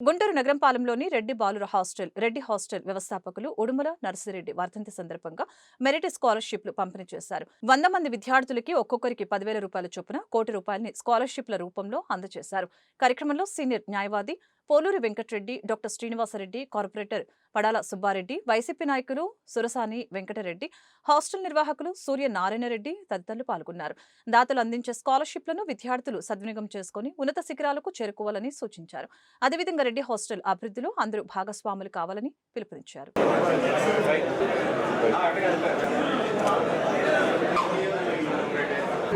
గుంటూరు నగరంపాలెంలోని రెడ్డి బాలుర hostel Reddy hostel వ్యవస్థాపకులు ఉడుమల నర్సిరెడ్డి వర్ధంతి సందర్భంగా మెరిట్ స్కాలర్షిప్లు పంపిణీ చేశారు. వంద మంది విద్యార్థులకి ఒక్కొక్కరికి పదివేల రూపాయల చొప్పున కోటి రూపాయలని స్కాలర్షిప్ల రూపంలో అందజేశారు. కార్యక్రమంలో సీనియర్ న్యాయవాది Poluri Venkatareddy doctor Srinivasareddy corporator Padala Subbareddy YCP నాయకులు సురసాని వెంకటరెడ్డి హాస్టల్ నిర్వాహకులు సూర్య నారాయణరెడ్డి తదితరులు పాల్గొన్నారు. దాతలు అందించే స్కాలర్షిప్లను విద్యార్థులు సద్వినియోగం చేసుకుని ఉన్నత శిఖరాలకు చేరుకోవాలని సూచించారు. అదేవిధంగా రెడ్డి హాస్టల్ అభివృద్ధిలో అందరూ భాగస్వాములు కావాలని పిలుపునిచ్చారు.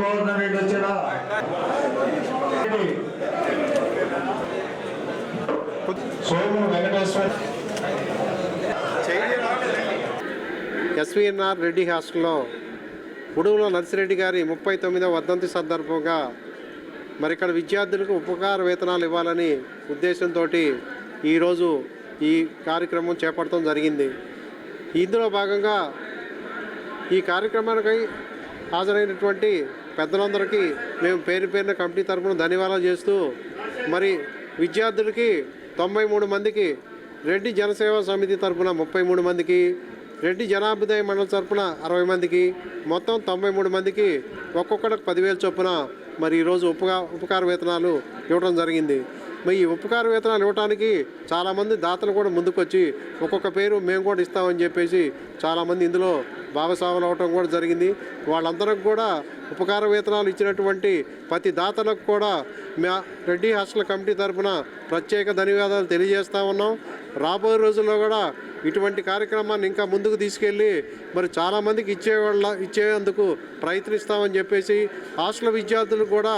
గవర్నమెంట్ సోము వెంకటేశ్వర. ఎస్వీఎన్ఆర్ రెడ్డి హాస్టల్లో ఉడుగులో నర్సిరెడ్డి గారి ముప్పై తొమ్మిదవ వర్ధంతి సందర్భంగా మరి ఇక్కడ విద్యార్థులకు ఉపకార వేతనాలు ఇవ్వాలని ఉద్దేశంతో ఈరోజు ఈ కార్యక్రమం చేపట్టడం జరిగింది. ఇందులో భాగంగా ఈ కార్యక్రమానికి హాజరైనటువంటి పెద్దలందరికీ మేము పేరు పేరున కమిటీ తరపున ధన్యవాదాలు చేస్తూ మరి విద్యార్థులకి తొంభై మూడు మందికి రెడ్డి జనసేవ సమితి తరపున ముప్పై మూడు మందికి రెడ్డి జనాభ్యుదయ మండలి తరపున అరవై మందికి మొత్తం తొంభై మూడు మందికి ఒక్కొక్కరికి పదివేలు చొప్పున మరి ఈరోజు ఉపకా ఉపకార వేతనాలు ఇవ్వడం జరిగింది. మరి ఈ ఉపకార వేతనాలు ఇవ్వడానికి చాలామంది దాతలు కూడా ముందుకొచ్చి ఒక్కొక్క పేరు మేము కూడా ఇస్తామని చెప్పేసి చాలామంది ఇందులో భాగస్వాములు అవటం కూడా జరిగింది. వాళ్ళందరికి కూడా ఉపకార వేతనాలు ఇచ్చినటువంటి ప్రతి దాతలకు కూడా మా రెడ్డి హాస్టల్ కమిటీ తరఫున ప్రత్యేక ధన్యవాదాలు తెలియజేస్తా ఉన్నాం. రాబోయే రోజుల్లో కూడా ఇటువంటి కార్యక్రమాన్ని ఇంకా ముందుకు తీసుకెళ్ళి మరి చాలామందికి ఇచ్చేవాళ్ళ ఇచ్చేందుకు ప్రయత్నిస్తామని చెప్పేసి హాస్టల్ విద్యార్థులు కూడా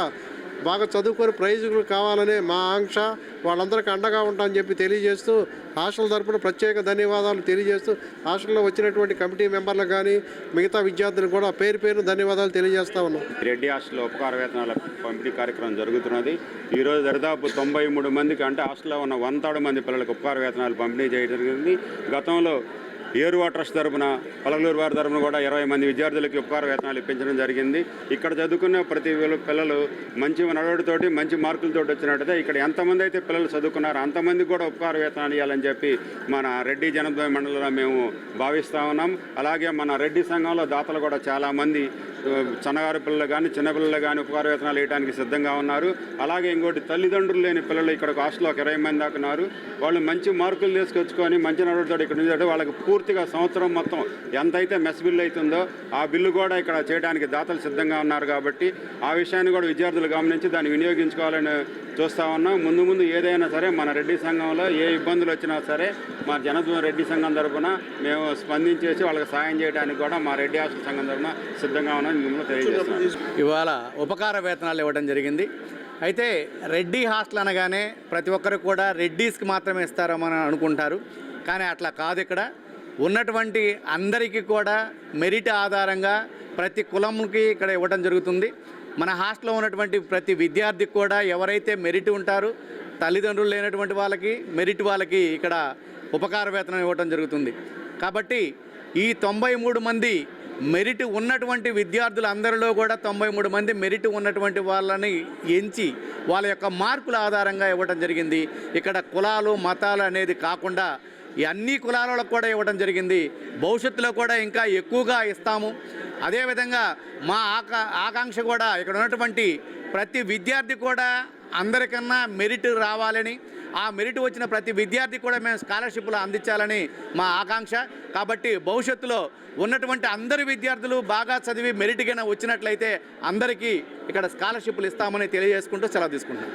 బాగా చదువుకొని ప్రైజులు కావాలనే మా ఆంక్ష వాళ్ళందరికీ అండగా ఉంటామని చెప్పి తెలియజేస్తూ హాస్టల్ తరపున ప్రత్యేక ధన్యవాదాలు తెలియజేస్తూ హాస్టల్లో వచ్చినటువంటి కమిటీ మెంబర్లకు కానీ మిగతా విద్యార్థులకు కూడా పేరు పేరు ధన్యవాదాలు తెలియజేస్తా ఉన్నాం. రెడ్డి హాస్టల్లో ఉపకార వేతనాల పంపిణీ కార్యక్రమం జరుగుతున్నది. ఈరోజు దరిదాపు తొంభై మూడు మందికి అంటే హాస్టల్లో ఉన్న వంతాడు మంది పిల్లలకు ఉపకార వేతనాలు పంపిణీ చేయడం జరిగింది. గతంలో ఏరువా ట్రస్ట్ తరపున పలగలూరు వారి తరపున కూడా ఇరవై మంది విద్యార్థులకి ఉపకార వేతనాలు ఇప్పించడం జరిగింది. ఇక్కడ చదువుకున్న ప్రతి పిల్లలు మంచి నడవడితోటి మంచి మార్కులతో వచ్చినట్టయితే ఇక్కడ ఎంతమంది అయితే పిల్లలు చదువుకున్నారో అంతమందికి కూడా ఉపకార వేతనాలు ఇవ్వాలని చెప్పి మన రెడ్డి జనద్వయ మండలిలో మేము భావిస్తా ఉన్నాం. అలాగే మన రెడ్డి సంఘంలో దాతలు కూడా చాలామంది చిన్నగారు పిల్లలు కానీ చిన్నపిల్లలు కానీ ఉపకార వేతనాలు వేయడానికి సిద్ధంగా ఉన్నారు. అలాగే ఇంకోటి తల్లిదండ్రులు లేని పిల్లలు ఇక్కడ హాస్టల్లో ఒక ఇరవై మంది దాకా ఉన్నారు. వాళ్ళు మంచి మార్కులు తీసుకొచ్చుకొని మంచి నడవడితో ఇక్కడ నుంచి వాళ్ళకి పూర్తిగా సంవత్సరం మొత్తం ఎంతైతే మెస్ బిల్లు అవుతుందో ఆ బిల్లు కూడా ఇక్కడ చేయడానికి దాతలు సిద్ధంగా ఉన్నారు కాబట్టి ఆ విషయాన్ని కూడా విద్యార్థులు గమనించి దాన్ని వినియోగించుకోవాలని చూస్తా ఉన్నాం. ముందు ముందు ఏదైనా సరే మన రెడ్డి సంఘంలో ఏ ఇబ్బందులు వచ్చినా సరే మా జనత్వం రెడ్డి సంఘం తరఫున మేము స్పందించేసి వాళ్ళకి సాయం చేయడానికి కూడా మా రెడ్డి హాస్టల్ సంఘం తరపున సిద్ధంగా ఉన్నాం. ఇవాళ ఉపకార వేతనాలు ఇవ్వడం జరిగింది. అయితే రెడ్డి హాస్టల్ అనగానే ప్రతి ఒక్కరికి కూడా రెడ్డీస్కి మాత్రమే ఇస్తారని అనుకుంటారు. కానీ అట్లా కాదు ఇక్కడ. ఉన్నటువంటి అందరికీ కూడా మెరిట్ ఆధారంగా ప్రతి కులంకి ఇక్కడ ఇవ్వడం జరుగుతుంది. మన హాస్టల్లో ఉన్నటువంటి ప్రతి విద్యార్థికి కూడా ఎవరైతే మెరిట్ ఉంటారో తల్లిదండ్రులు లేనటువంటి వాళ్ళకి మెరిట్ వాళ్ళకి ఇక్కడ ఉపకార వేతనం ఇవ్వడం జరుగుతుంది. కాబట్టి ఈ తొంభై మూడు మంది మెరిట్ ఉన్నటువంటి విద్యార్థులు అందరిలో కూడా తొంభై మూడు మంది మెరిట్ ఉన్నటువంటి వాళ్ళని ఎంచి వాళ్ళ యొక్క మార్కుల ఆధారంగా ఇవ్వడం జరిగింది. ఇక్కడ కులాలు మతాలు అనేది కాకుండా ఈ అన్ని కులాలకు కూడా ఇవ్వడం జరిగింది. భవిష్యత్తులో కూడా ఇంకా ఎక్కువగా ఇస్తాము. అదేవిధంగా మా ఆకా ఆకాంక్ష కూడా ఇక్కడ ఉన్నటువంటి ప్రతి విద్యార్థి కూడా అందరికన్నా మెరిట్ రావాలని ఆ మెరిట్ వచ్చిన ప్రతి విద్యార్థి కూడా మేము స్కాలర్షిప్లు అందించాలని మా ఆకాంక్ష. కాబట్టి భవిష్యత్తులో ఉన్నటువంటి అందరి విద్యార్థులు బాగా చదివి మెరిట్గా వచ్చినట్లయితే అందరికీ ఇక్కడ స్కాలర్షిప్లు ఇస్తామని తెలియజేసుకుంటూ సెలవు తీసుకుంటున్నాం.